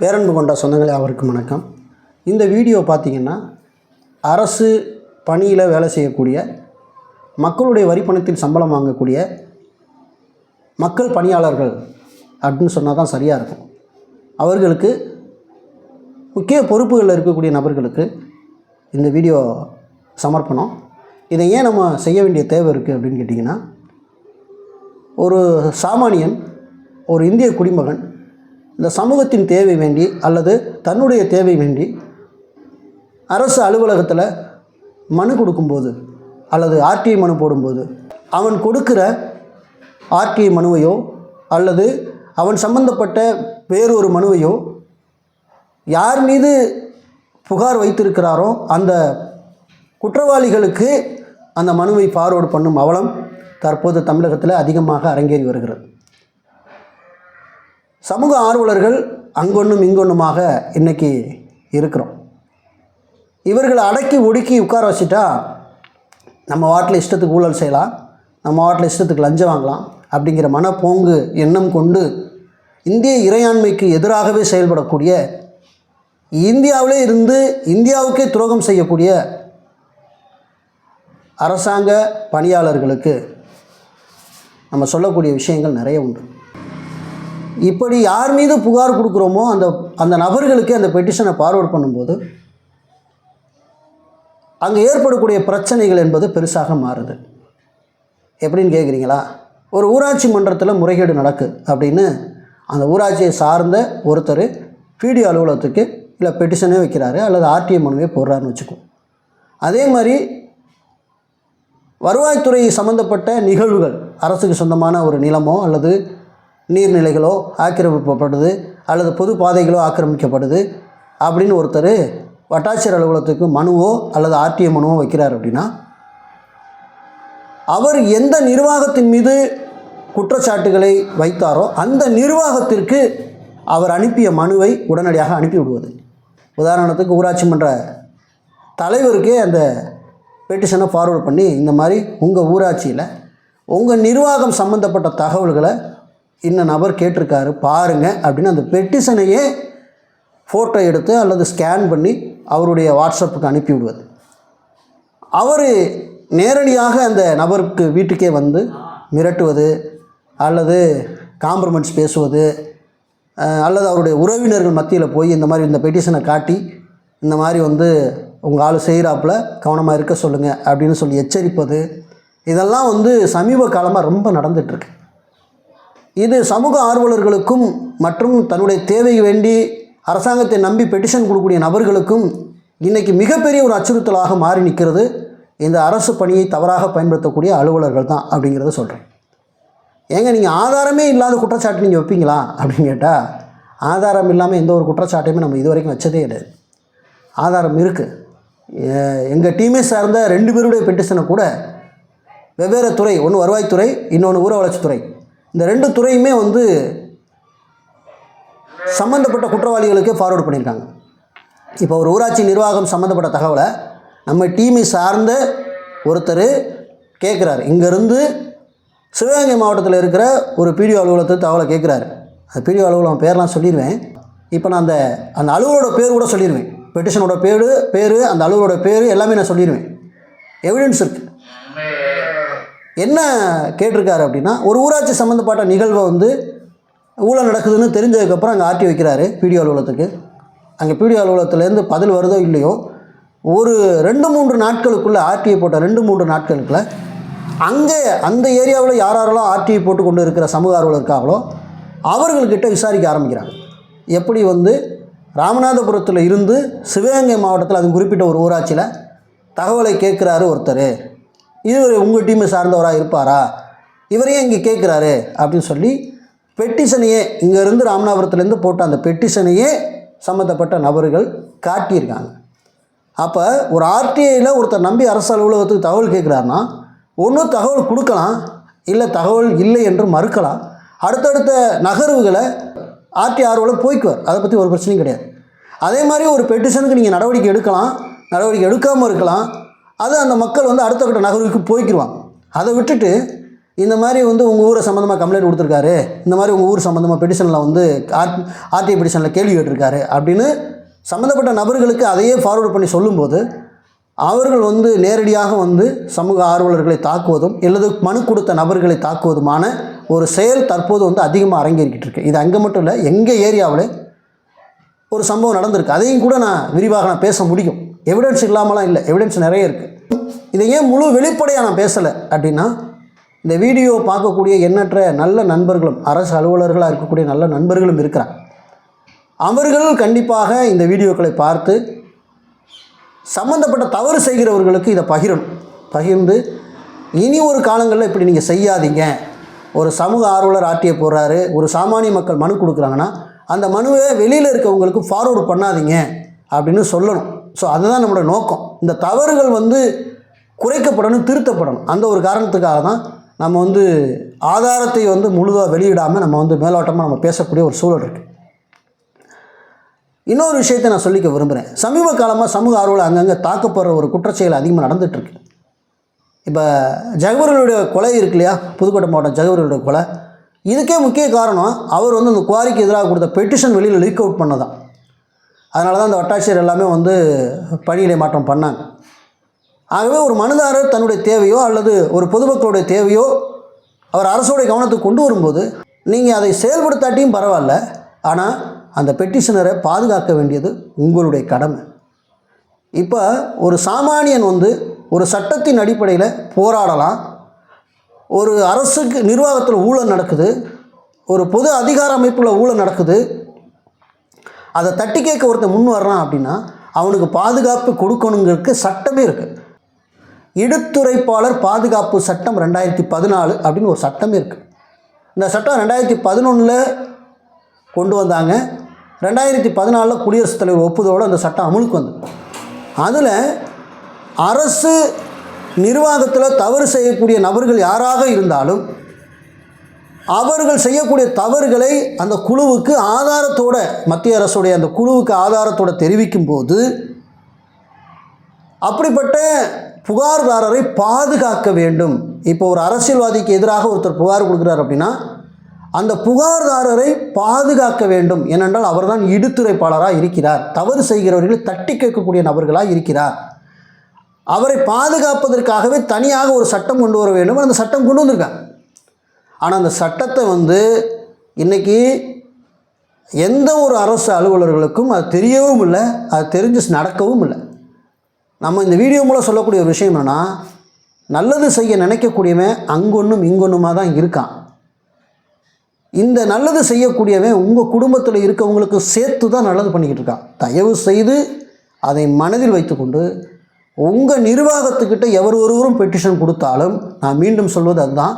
பேரன்பு கொண்ட சொந்தங்களே அவருக்கு வணக்கம். இந்த வீடியோ பார்த்தீங்கன்னா அரசு பணியில் வேலை செய்யக்கூடிய மக்களுடைய வரி பணத்தில் சம்பளம் வாங்கக்கூடிய மக்கள் பணியாளர்கள் அப்படின்னு சொன்னால் தான் சரியாக இருக்கும். அவர்களுக்கு முக்கிய பொறுப்புகளில் இருக்கக்கூடிய நபர்களுக்கு இந்த வீடியோ சமர்ப்பணம். இதை ஏன் நம்ம செய்ய வேண்டிய தேவை இருக்குது அப்படின்னு கேட்டிங்கன்னா ஒரு சாமானியன் ஒரு இந்திய குடிமகன் இந்த சமூகத்தின் தேவை வேண்டி அல்லது தன்னுடைய தேவை வேண்டி அரசு அலுவலகத்தில் மனு கொடுக்கும்போது அல்லது ஆர்டிஐ மனு போடும்போது அவன் கொடுக்கிற ஆர்டிஐ மனுவையோ அல்லது அவன் சம்பந்தப்பட்ட வேறொரு மனுவையோ யார் மீது புகார் வைத்திருக்கிறாரோ அந்த குற்றவாளிகளுக்கு அந்த மனுவை ஃபார்வேர்டு பண்ணும் அவலம் தற்போது தமிழகத்தில் அதிகமாக அரங்கேறி வருகிறது. சமூக ஆர்வலர்கள் அங்கொன்றும் இங்கொன்றுமாக இன்னைக்கு இருக்கிறோம். இவர்களை அடக்கி ஒடுக்கி உட்கார வச்சுட்டா நம்ம வாட்டில் இஷ்டத்துக்கு ஊழல் செய்யலாம் நம்ம வாட்டில் இஷ்டத்துக்கு லஞ்சம் வாங்கலாம் அப்படிங்கிற மனப்போங்கு எண்ணம் கொண்டு இந்திய இறையாண்மைக்கு எதிராகவே செயல்படக்கூடிய இந்தியாவிலே இருந்து இந்தியாவுக்கே துரோகம் செய்யக்கூடிய அரசாங்க பணியாளர்களுக்கு நம்ம சொல்லக்கூடிய விஷயங்கள் நிறைய உண்டு. இப்படி யார் மீது புகார் கொடுக்குறோமோ அந்த அந்த நபர்களுக்கு அந்த பெட்டிஷனை ஃபார்வர்ட் பண்ணும்போது அங்கே ஏற்படக்கூடிய பிரச்சனைகள் என்பது பெருசாக மாறுது. எப்படின்னு கேட்குறீங்களா ஒரு ஊராட்சி மன்றத்தில் முறைகேடு நடக்குது அப்படின்னு அந்த ஊராட்சியை சார்ந்த ஒருத்தர் பிடிஓ அலுவலகத்துக்கு இல்லை பெட்டிஷனே வைக்கிறாரு அல்லது ஆர்டிஐ மனுவே போடுறாருன்னு வச்சுக்கோ. அதே மாதிரி வருவாய்த்துறை சம்மந்தப்பட்ட நிகழ்வுகள் அரசுக்கு சொந்தமான ஒரு நிலமோ அல்லது நீர்நிலைகளோ ஆக்கிரமிக்கப்படுது அல்லது பொது பாதைகளோ ஆக்கிரமிக்கப்படுது அப்படின்னு ஒருத்தர் வட்டாட்சியர் அலுவலகத்துக்கு மனுவோ அல்லது ஆர்டிஐ மனுவோ வைக்கிறார் அப்படின்னா அவர் எந்த நிர்வாகத்தின் மீது குற்றச்சாட்டுகளை வைத்தாரோ அந்த நிர்வாகத்திற்கு அவர் அனுப்பிய மனுவை உடனடியாக அனுப்பிவிடுவது. உதாரணத்துக்கு ஊராட்சி மன்ற தலைவருக்கே அந்த பெட்டிஷனை ஃபார்வர்ட் பண்ணி இந்த மாதிரி உங்கள் ஊராட்சியில் உங்கள் நிர்வாகம் சம்மந்தப்பட்ட தகவல்களை இந்த நபர் கேட்டிருக்காரு பாருங்கள் அப்படின்னு அந்த பெட்டிஷனையே ஃபோட்டோ எடுத்து அல்லது ஸ்கேன் பண்ணி அவருடைய வாட்ஸ்அப்புக்கு அனுப்பிவிடுவது அவர் நேரடியாக அந்த நபருக்கு வீட்டுக்கே வந்து மிரட்டுவது அல்லது காம்ப்ரமைஸ் பேசுவது அல்லது அவருடைய உறவினர்கள் மத்தியில் போய் இந்த மாதிரி இந்த பெட்டிஷனை காட்டி இந்த மாதிரி வந்து உங்கள் ஆள் செய்கிறாப்புல கவனமாக இருக்க சொல்லுங்கள் அப்படின்னு சொல்லி எச்சரிப்பது இதெல்லாம் வந்து சமீப காலமாக ரொம்ப நடந்துகிட்ருக்கு இது சமூக ஆர்வலர்களுக்கும் மற்றும் தன்னுடைய தேவைக்கு வேண்டி அரசாங்கத்தை நம்பி பெட்டிஷன் கொடுக்கக்கூடிய நபர்களுக்கும் இன்றைக்கி மிகப்பெரிய ஒரு அச்சுறுத்தலாக மாறி நிற்கிறது. இந்த அரசு பணியை தவறாக பயன்படுத்தக்கூடிய அலுவலர்கள் தான் அப்படிங்கிறத சொல்கிறேன் ஏங்க நீங்கள் ஆதாரமே இல்லாத குற்றச்சாட்டு நீங்கள் வைப்பீங்களா? அப்படின்னு கேட்டால் ஆதாரம் இல்லாமல் எந்த ஒரு குற்றச்சாட்டையுமே நம்ம இது வரைக்கும் வச்சதே கிடையாது. ஆதாரம் இருக்குது எங்கள் டீமே சார்ந்த ரெண்டு பேருடைய பெட்டிஷனை கூட வெவ்வேறு துறை ஒன்று வருவாய்த்துறை இன்னொன்று ஊர வளர்ச்சித்துறை இந்த ரெண்டு துறையுமே வந்து சம்மந்தப்பட்ட குற்றவாளிகளுக்கே ஃபார்வர்ட் பண்ணியிருக்காங்க. இப்போ ஒரு ஊராட்சி நிர்வாகம் சம்மந்தப்பட்ட தகவலை நம்ம டீமை சார்ந்த ஒருத்தர் கேட்குறாரு இங்கேருந்து சிவகங்கை மாவட்டத்தில் இருக்கிற ஒரு பிடிஓ அலுவலகத்தை தகவலை கேட்குறாரு அந்த பிடிஓ அலுவலகம் பேர்லாம் சொல்லிடுவேன் இப்போ நான் அந்த அந்த அலுவலோட பேர் கூட சொல்லிடுவேன் பெட்டிஷனோட பேர் பேர் அந்த அலுவலோட பேர் எல்லாமே நான் சொல்லிடுவேன் எவிடன்ஸ் இருக்குது என்ன கேட்டிருக்காரு அப்படின்னா ஒரு ஊராட்சி சம்மந்தப்பட்ட நிகழ்வை வந்து ஊழல் நடக்குதுன்னு தெரிஞ்சதுக்கப்புறம் அங்கே ஆர்டி வைக்கிறாரு பிடிஓ அலுவலகத்துக்கு. அங்கே பிடிஓ அலுவலகத்துலேருந்து பதில் வருதோ இல்லையோ ஒரு ரெண்டு மூன்று நாட்களுக்குள்ளே ஆர்டிஐ போட்ட ரெண்டு மூன்று நாட்களுக்குள்ள அங்கே அந்த ஏரியாவில் யார் யாரெல்லாம் ஆர்டிஐ போட்டு கொண்டு இருக்கிற சமூக ஆர்வலர் இருக்காங்களோ அவர்கள்கிட்ட விசாரிக்க ஆரம்பிக்கிறாங்க. எப்படி வந்து ராமநாதபுரத்தில் இருந்து சிவகங்கை மாவட்டத்தில் அது குறிப்பிட்ட ஒரு ஊராட்சியில் தகவலை கேட்குறாரு ஒருத்தர். இவர் உங்கள் டீமை சார்ந்தவராக இருப்பாரா? இவரையே இங்கே கேட்குறாரு அப்படின்னு சொல்லி பெட்டிஷனையே இங்கேருந்து ராமநாதபுரத்துலேருந்து போட்ட அந்த பெட்டிஷனையே சம்மந்தப்பட்ட நபர்கள் காட்டியிருக்காங்க. அப்போ ஒரு ஆர்டிஐயில் ஒருத்தர் நம்பி அரசு அலுவலகத்துக்கு தகவல் கேட்குறாருன்னா ஒன்றும் தகவல் கொடுக்கலாம் இல்லை தகவல் இல்லை என்று மறுக்கலாம். அடுத்தடுத்த நகர்வுகளை ஆர்டி ஆர்வலர் போய்க்குவார். அதை பற்றி ஒரு பிரச்சனையும் கிடையாது. அதே மாதிரி ஒரு பெட்டிஷனுக்கு நீங்கள் நடவடிக்கை எடுக்கலாம் நடவடிக்கை எடுக்காமல் இருக்கலாம் அது அந்த மக்கள் வந்து அடுத்த கட்ட நகர்வுக்கு போய்க்கிருவாங்க. அதை விட்டுட்டு இந்த மாதிரி வந்து உங்கள் ஊரை சம்மந்தமாக கம்ப்ளைண்ட் கொடுத்துருக்காரு இந்த மாதிரி உங்கள் ஊர் சம்மந்தமாக பெட்டிஷனில் வந்து ஆர் ஆர்டிஐ பெட்டிஷனில் கேள்வி கேட்டிருக்காரு அப்படின்னு சம்மந்தப்பட்ட நபர்களுக்கு அதையே ஃபார்வர்ட் பண்ணி சொல்லும்போது அவர்கள் வந்து நேரடியாக வந்து சமூக ஆர்வலர்களை தாக்குவதும் அல்லது மனு கொடுத்த நபர்களை தாக்குவதுமான ஒரு செயல் தற்போது வந்து அதிகமாக அரங்கேறிக்கிட்டு இருக்கு. இது அங்கே மட்டும் இல்லை எங்கள் ஏரியாவில் ஒரு சம்பவம் நடந்திருக்கு. அதையும் கூட நான் விரிவாக நான் பேச முடியும். எவிடன்ஸ் இல்லாமலாம் இல்லை. எவிடன்ஸ் நிறைய இருக்குது இதை ஏன் முழு வெளிப்படையாக நான் பேசலை அப்படின்னா இந்த வீடியோ பார்க்கக்கூடிய எண்ணற்ற நல்ல நண்பர்களும் அரசு அலுவலர்களாக இருக்கக்கூடிய நல்ல நண்பர்களும் இருக்கிறாங்க. அவர்கள் கண்டிப்பாக இந்த வீடியோக்களை பார்த்து சம்மந்தப்பட்ட தவறு செய்கிறவர்களுக்கு இதை பகிரணும். பகிர்ந்து இனி ஒரு காலங்களில் இப்படி நீங்கள் செய்யாதீங்க. ஒரு சமூக ஆர்வலர் ஆட்டிய போடுறாரு ஒரு சாமானிய மக்கள் மனு கொடுக்குறாங்கன்னா அந்த மனுவை வெளியில் இருக்கவங்களுக்கு ஃபார்வர்டு பண்ணாதீங்க அப்படின்னு சொல்லணும். ஸோ அதுதான் நம்மளோட நோக்கம். இந்த தவறுகள் வந்து குறைக்கப்படணும் திருத்தப்படணும். அந்த ஒரு காரணத்துக்காக தான் நம்ம வந்து ஆதாரத்தை வந்து முழுதாக வெளியிடாமல் நம்ம வந்து மேலோட்டமாக நம்ம பேசக்கூடிய ஒரு சூழல் இருக்குது இன்னொரு விஷயத்தை நான் சொல்லிக்க விரும்புகிறேன் சமீப காலமாக சமூக ஆர்வலர் அங்கங்கே தாக்கப்படுற ஒரு குற்றச்செயல் அதிகமாக நடந்துகிட்ருக்கு இப்போ ஜகவர்களுடைய கொலை இருக்கு இல்லையா? புதுக்கோட்டை மாவட்டம் ஜகவர்களுடைய கொலை. இதுக்கே முக்கிய காரணம் அவர் வந்து அந்த குவாரிக்கு எதிராக கொடுத்த பெட்டிஷன் வெளியில் லீக் அவுட் பண்ணதான். அதனால தான் அந்த வட்டாட்சியர் எல்லாமே வந்து பணியிடை மாற்றம் பண்ணாங்க. ஆகவே ஒரு மனுதாரர் தன்னுடைய தேவையோ அல்லது ஒரு பொதுமக்களுடைய தேவையோ அவர் அரசுடைய கவனத்துக்கு கொண்டு வரும்போது நீங்கள் அதை செயல்படுத்தாட்டியும் பரவாயில்ல ஆனால் அந்த பெட்டிஷனரை பாதுகாக்க வேண்டியது உங்களுடைய கடமை. இப்போ ஒரு சாமானியன் வந்து ஒரு சட்டத்தின் அடிப்படையில் போராடலாம் ஒரு அரசுக்கு நிர்வாகத்தில் ஊழல் நடக்குது ஒரு பொது அதிகார அமைப்பில் ஊழல் நடக்குது அதை தட்டி கேட்க ஒருத்தன் முன் வர்றான் அப்படின்னா அவனுக்கு பாதுகாப்பு கொடுக்கணுங்கிறதுக்கு சட்டமே இருக்குது இடுத்துறைப்பாளர் பாதுகாப்பு சட்டம் ரெண்டாயிரத்தி பதினாலு அப்படின்னு ஒரு சட்டமே இருக்குது இந்த சட்டம் ரெண்டாயிரத்தி பதினொன்றில் கொண்டு வந்தாங்க. ரெண்டாயிரத்தி பதினாலில் குடியரசுத் தலைவர் ஒப்புதோடு அந்த சட்டம் அமலுக்கு வந்தது. அதில் அரசு நிர்வாகத்தில் தவறு செய்யக்கூடிய நபர்கள் யாராக இருந்தாலும் அவர்கள் செய்யக்கூடிய தவறுகளை அந்த குழுவுக்கு ஆதாரத்தோட மத்திய அரசுடைய அந்த குழுவுக்கு ஆதாரத்தோட தெரிவிக்கும் போது அப்படிப்பட்ட புகார்தாரரை பாதுகாக்க வேண்டும். இப்போ ஒரு அரசியல்வாதிக்கு எதிராக ஒருத்தர் புகார் கொடுக்குறாரு அப்படின்னா அந்த புகார்தாரரை பாதுகாக்க வேண்டும். ஏனென்றால் அவர்தான் இடுத்துரைப்பாளராக இருக்கிறார். தவறு செய்கிறவர்களை தட்டி கேட்கக்கூடிய நபர்களாக இருக்கிறார். அவரை பாதுகாப்பதற்காகவே தனியாக ஒரு சட்டம் கொண்டு வர வேண்டும். அந்த சட்டம் கொண்டு வந்திருக்காங்க ஆனால் அந்த சட்டத்தை வந்து இன்றைக்கி எந்த ஒரு அரசு அலுவலர்களுக்கும் அது தெரியவும் இல்லை அது தெரிஞ்சு நடக்கவும் இல்லை. நம்ம இந்த வீடியோ மூலம் சொல்லக்கூடிய ஒரு விஷயம் என்னென்னா நல்லது செய்ய நினைக்கக்கூடியவன் அங்கொன்றும் இங்கொன்றுமாக தான் இருக்கான். இந்த நல்லது செய்யக்கூடியவன் உங்கள் குடும்பத்தில் இருக்கவங்களுக்கு சேர்த்து தான் நல்லது பண்ணிக்கிட்டு இருக்கான். தயவு செய்து அதை மனதில் வைத்துக்கொண்டு உங்கள் நிர்வாகத்துக்கிட்ட எவர் ஒருவரும் பெட்டிஷன் கொடுத்தாலும் நான் மீண்டும் சொல்வது அதுதான்.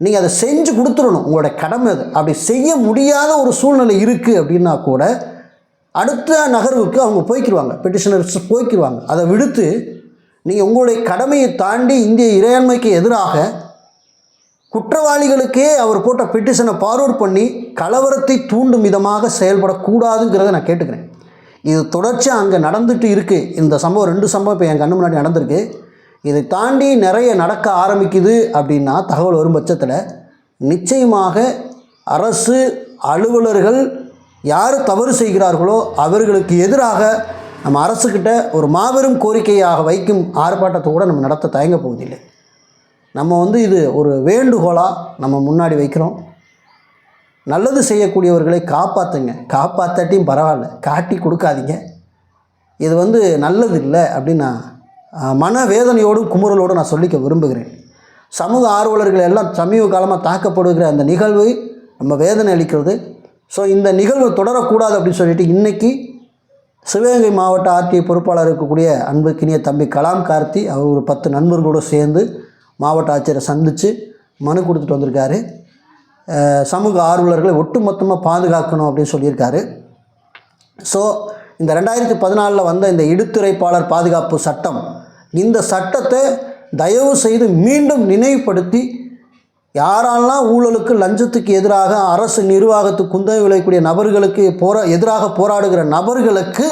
நீங்கள் அதை செஞ்சு கொடுத்துடணும். உங்களோட கடமை அது. அப்படி செய்ய முடியாத ஒரு சூழ்நிலை இருக்குது அப்படின்னா கூட அடுத்த நகர்வுக்கு அவங்க போய்க்கிடுவாங்க பெட்டிஷனர்ஸ் போய்க்கிடுவாங்க அதை விடுத்து நீங்கள் உங்களுடைய கடமையை தாண்டி இந்திய இறையாண்மைக்கு எதிராக குற்றவாளிகளுக்கே அவர் போட்ட பெட்டிஷனை பார்வர்ட் பண்ணி கலவரத்தை தூண்டும் விதமாக செயல்படக்கூடாதுங்கிறத நான் கேட்டுக்கிறேன். இது தொடர்ச்சியாக அங்கே நடந்துட்டு இருக்குது இந்த சம்பவம் ரெண்டு சம்பவம் இப்போ என் கண்ணு முன்னாடி நடந்திருக்கு. இதை தாண்டி நிறைய நடக்க ஆரம்பிக்குது அப்படின்னா தகவல் வரும் பட்சத்தில் நிச்சயமாக அரசு அலுவலர்கள் யார் தவறு செய்கிறார்களோ அவர்களுக்கு எதிராக நம்ம அரசுக்கிட்ட ஒரு மாபெரும் கோரிக்கையாக வைக்கும் ஆர்ப்பாட்டத்தை கூட நம்ம நடத்த தயங்க போவதில்லை. நம்ம வந்து இது ஒரு வேண்டுகோளாக நம்ம முன்னாடி வைக்கிறோம். நல்லது செய்யக்கூடியவர்களை காப்பாற்றுங்க காப்பாற்றாட்டியும் பரவாயில்ல. காட்டி கொடுக்காதீங்க. இது வந்து நல்லது இல்லை அப்படின்னு நான் மனவேதனையோடும் மன வேதனையோடும் நான் சொல்லிக்க விரும்புகிறேன். சமூக ஆர்வலர்கள் எல்லாம் சமீப காலமாக தாக்கப்படுகிற அந்த நிகழ்வு நம்ம வேதனை அளிக்கிறது. ஸோ இந்த நிகழ்வு தொடரக்கூடாது அப்படின்னு சொல்லிட்டு இன்றைக்கி சிவகங்கை மாவட்ட ஆர்டிஐ பொறுப்பாளர் இருக்கக்கூடிய அன்புக்கினிய தம்பி கலாம் கார்த்தி அவர் ஒரு பத்து நண்பர்களோடு சேர்ந்து மாவட்ட ஆட்சியரை சந்தித்து மனு கொடுத்துட்டு வந்திருக்காரு. சமூக ஆர்வலர்களை ஒட்டுமொத்தமாக பாதுகாக்கணும் அப்படின்னு சொல்லியிருக்காரு. ஸோ இந்த ரெண்டாயிரத்தி பதினாலில் வந்த இந்த இடுத்துறைப்பாளர் பாதுகாப்பு சட்டம் இந்த சட்டத்தை தயவு செய்து மீண்டும் நினைவுபடுத்தி யாரெல்லாம் ஊழலுக்கு லஞ்சத்துக்கு எதிராக அரசு நிர்வாகத்துக்கு குந்தகை விளையக்கூடிய நபர்களுக்கு போரா எதிராக போராடுகிற நபர்களுக்கு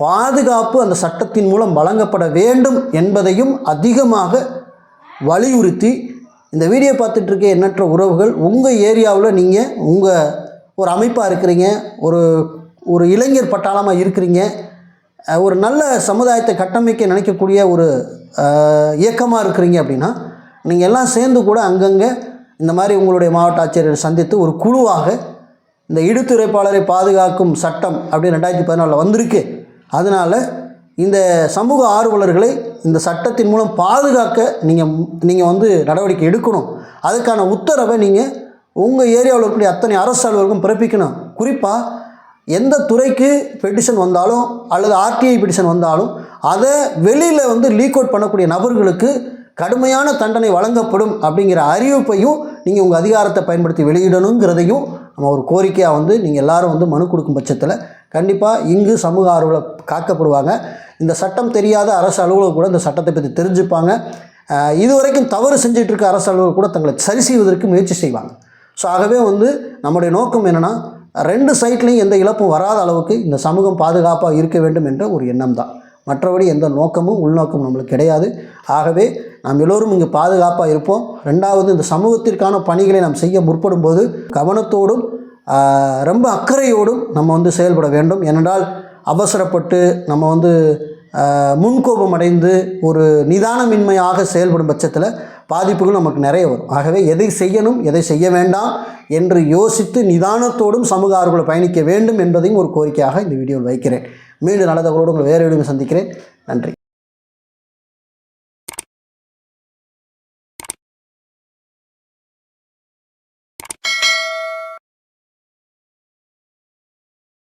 பாதுகாப்பு அந்த சட்டத்தின் மூலம் வழங்கப்பட வேண்டும் என்பதையும் அதிகமாக வலியுறுத்தி இந்த வீடியோ பார்த்துட்டு இருக்க எண்ணற்ற உறவுகள் உங்கள் ஏரியாவில் நீங்கள் உங்கள் ஒரு அமைப்பாக இருக்கிறீங்க ஒரு ஒரு இளைஞர் பட்டாளமாக இருக்கிறீங்க ஒரு நல்ல சமுதாயத்தை கட்டமைக்க நினைக்கக்கூடிய ஒரு இயக்கமாக இருக்கிறீங்க அப்படின்னா நீங்கள் எல்லாம் சேர்ந்து கூட அங்கங்கே இந்த மாதிரி உங்களுடைய மாவட்ட ஆட்சியரை சந்தித்து ஒரு குழுவாக இந்த இடுத்துரைப்பாளரை பாதுகாக்கும் சட்டம் அப்படி ரெண்டாயிரத்தி பதினாலில் வந்திருக்கு. அதனால் இந்த சமூக ஆர்வலர்களை இந்த சட்டத்தின் மூலம் பாதுகாக்க நீங்கள் நீங்கள் வந்து நடவடிக்கை எடுக்கணும். அதுக்கான உத்தரவை நீங்கள் உங்கள் ஏரியாவில் இருக்கக்கூடிய அத்தனை அரசு அலுவலருக்கும் பிறப்பிக்கணும். குறிப்பாக எந்த துறைக்கு பெட்டிஷன் வந்தாலும் அல்லது ஆர்டிஐ பெட்டிஷன் வந்தாலும் அதை வெளியில் வந்து லீக் அவுட் பண்ணக்கூடிய நபர்களுக்கு கடுமையான தண்டனை வழங்கப்படும் அப்படிங்கிற அறிவிப்பையும் நீங்கள் உங்கள் அதிகாரத்தை பயன்படுத்தி வெளியிடணுங்கிறதையும் நம்ம ஒரு கோரிக்கையாக வந்து நீங்கள் எல்லோரும் வந்து மனு கொடுக்கும் பட்சத்தில் கண்டிப்பாக இங்கு சமூக ஆர்வலர் காக்கப்படுவாங்க. இந்த சட்டம் தெரியாத அரசு அலுவலர் கூட இந்த சட்டத்தை பற்றி தெரிஞ்சுப்பாங்க. இதுவரைக்கும் தவறு செஞ்சுட்டு இருக்க அரசு அலுவலர் கூட தங்களை சரி செய்வதற்கு முயற்சி செய்வாங்க. ஸோ ஆகவே வந்து நம்முடைய நோக்கம் என்னென்னா ரெண்டு சைட்லேயும் எந்த இழப்பும் வராத அளவுக்கு இந்த சமூகம் பாதுகாப்பாக இருக்க வேண்டும் என்ற ஒரு எண்ணம் தான். மற்றபடி எந்த நோக்கமும் உள்நோக்கமும் நம்மளுக்கு கிடையாது. ஆகவே நாம் எல்லோரும் இங்கே பாதுகாப்பாக இருப்போம். ரெண்டாவது இந்த சமூகத்திற்கான பணிகளை நாம் செய்ய முற்படும் போது கவனத்தோடும் ரொம்ப அக்கறையோடும் நம்ம வந்து செயல்பட வேண்டும். ஏனென்றால் அவசரப்பட்டு நம்ம வந்து முன்கோபம் அடைந்து ஒரு நிதானமின்மையாக செயல்படும் பட்சத்தில் பாதிப்புகள் நமக்கு நிறைய வரும். ஆகவே எதை செய்யணும் எதை செய்ய வேண்டாம் என்று யோசித்து நிதானத்தோடும் சமூக ஆர்வலை பயணிக்க வேண்டும் என்பதையும் ஒரு கோரிக்கையாக இந்த வீடியோவில் வைக்கிறேன். மீண்டும் நல்ல தகவலோடு உங்களை வேறு வீடியோ சந்திக்கிறேன். நன்றி.